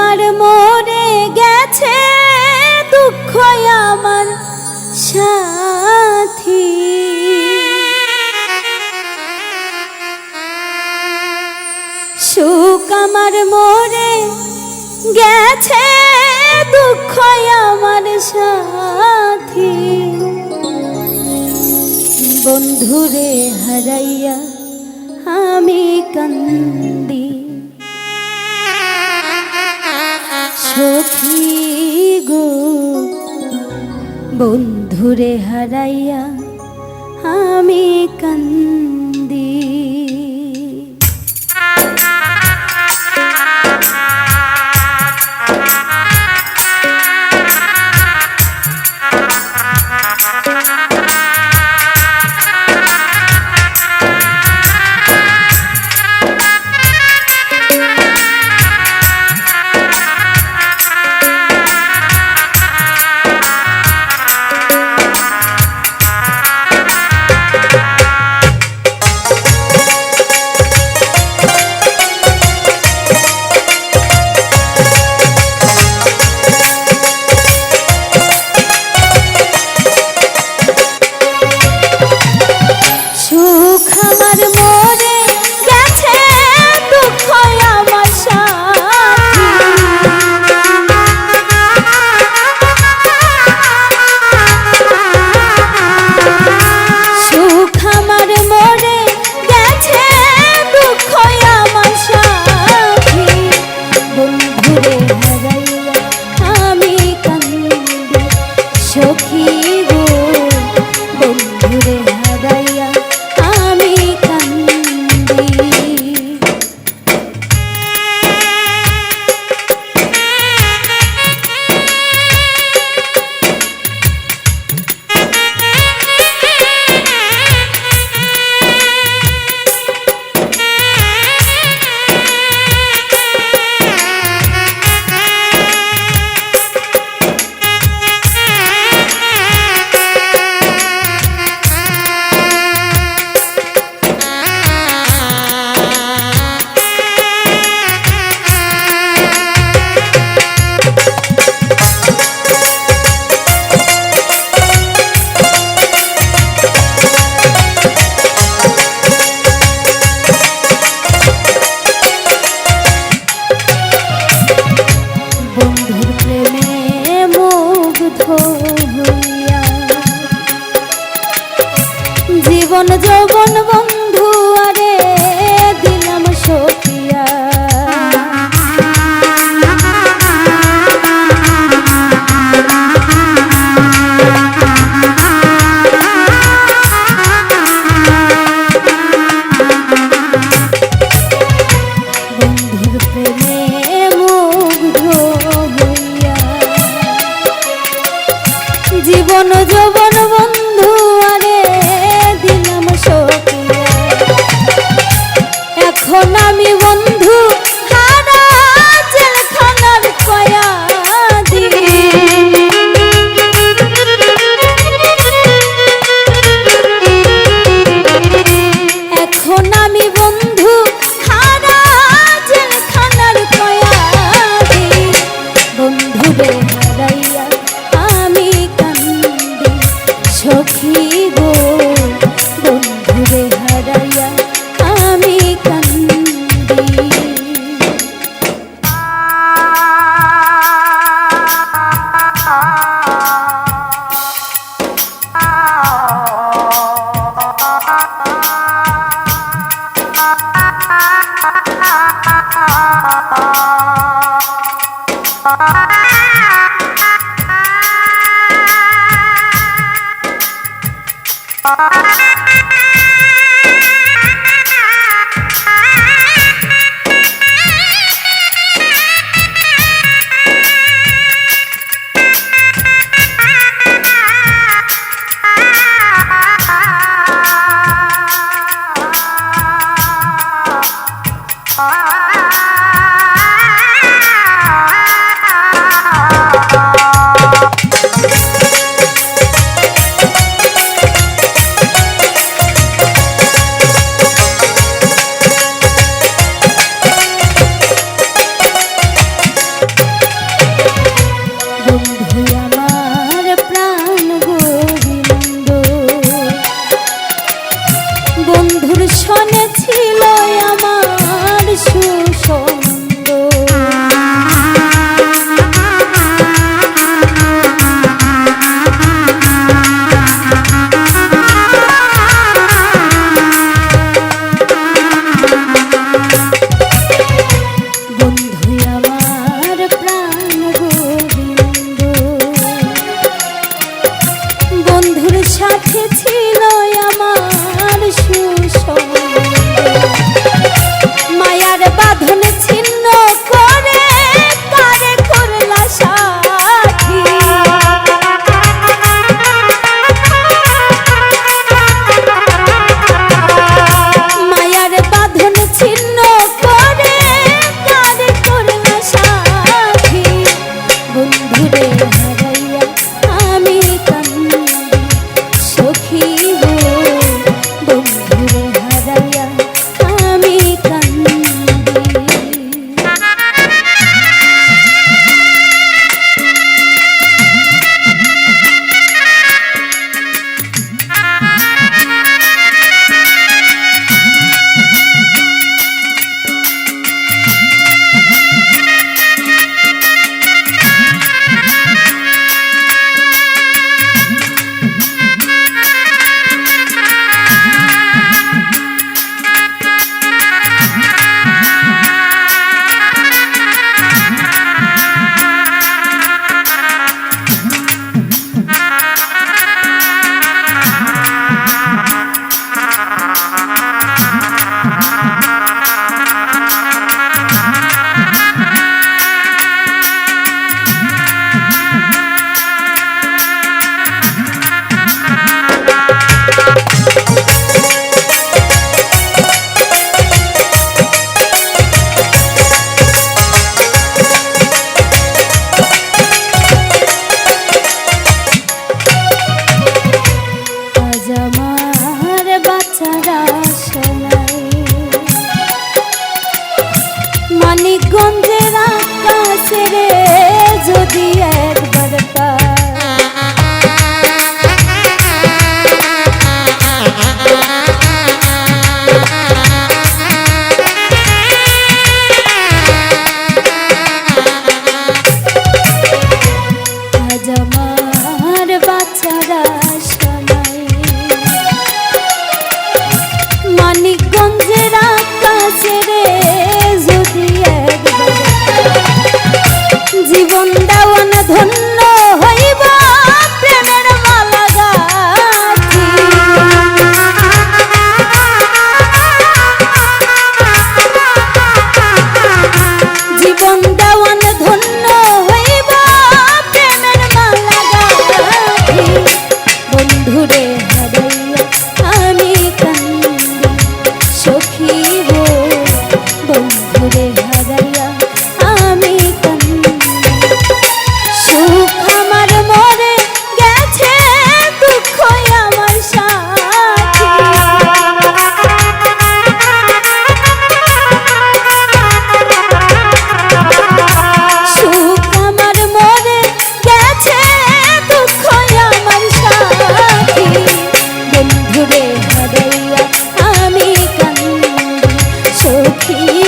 আমার মনে গেছে দুঃখ আমার সাথী। সুখ আমার মনে গেছে দুঃখ আমার সাথী। বন্ধুরে হারাইয়া আমি কান্দি। গো। বন্ধুরে হারাইয়া আমি কান্না জীবন যৌবন বন্ধ আমি বন্ধু বৃন্দাবন ধন্য হইব প্রেমের মালা গাছি জীবন দেওয়ান ধন্য হইব প্রেমের মালা বন্ধুরে You.